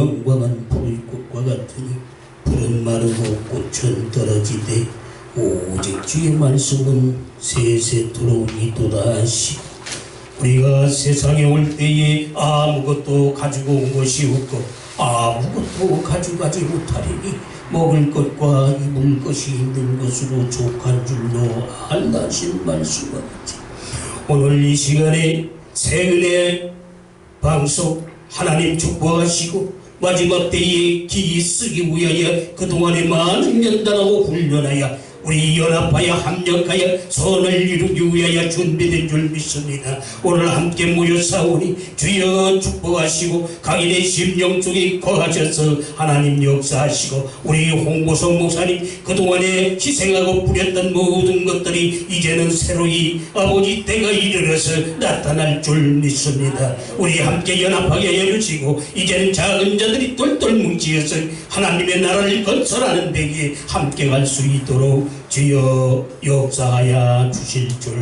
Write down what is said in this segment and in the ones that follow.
영광은 불꽃과 같으니 불은 마르고 꽃은 떨어지되 오직 주의 말씀은 세세토록 이도다 하시. 우리가 세상에 올 때에 아무것도 가지고 온 것이 없고 아무것도 가져가지 못하리니 먹을 것과 입을 것이 있는 것으로 족한 줄로 안다신 말씀같이 오늘 이 시간에 새은혜 방송 하나님 축복하시고 마지막 때에 기 쓰기 위하여 그동안에 많은 연단하고 훈련하여 우리 연합하여 합력하여 선을 이루기 위하여 준비된 줄 믿습니다. 오늘 함께 모여 싸우니 주여 축복하시고 각인의 심령 속에 거하셔서 하나님 역사하시고 우리 홍보성 목사님 그동안에 희생하고 뿌렸던 모든 것들이 이제는 새로이 아버지 때가 이르러서 나타날 줄 믿습니다. 우리 함께 연합하게 해주시고 이제는 작은 자들이 똘똘 뭉치어서 하나님의 나라를 건설하는 데에 함께 갈 수 있도록 주여 역사하여 주실 줄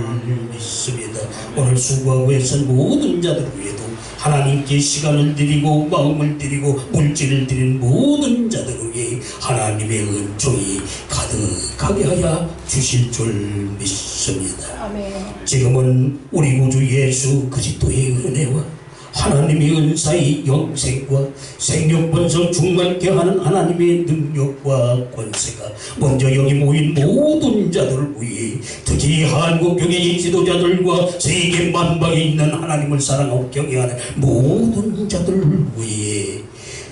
믿습니다. 오늘 수고하고 애쓴 모든 자들 위에도 하나님께 시간을 드리고 마음을 드리고 물질을 드린 모든 자들 위에 하나님의 은총이 가득하게 하여 주실 줄 믿습니다. 아멘. 지금은 우리 구주 예수 그리스도의 은혜와 하나님의 은사의 영생과 생명 번성 충만케 하는 하나님의 능력과 권세가 먼저 여기 모인 모든 자들 위해 특히 한국 교회의 지도자들과 세계 만방에 있는 하나님을 사랑하고 경외하는 모든 자들 위해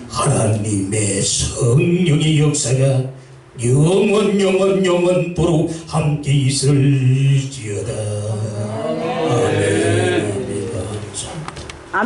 하나님의 성령의 역사가 영원 영원 영원토록 함께 있을지어다.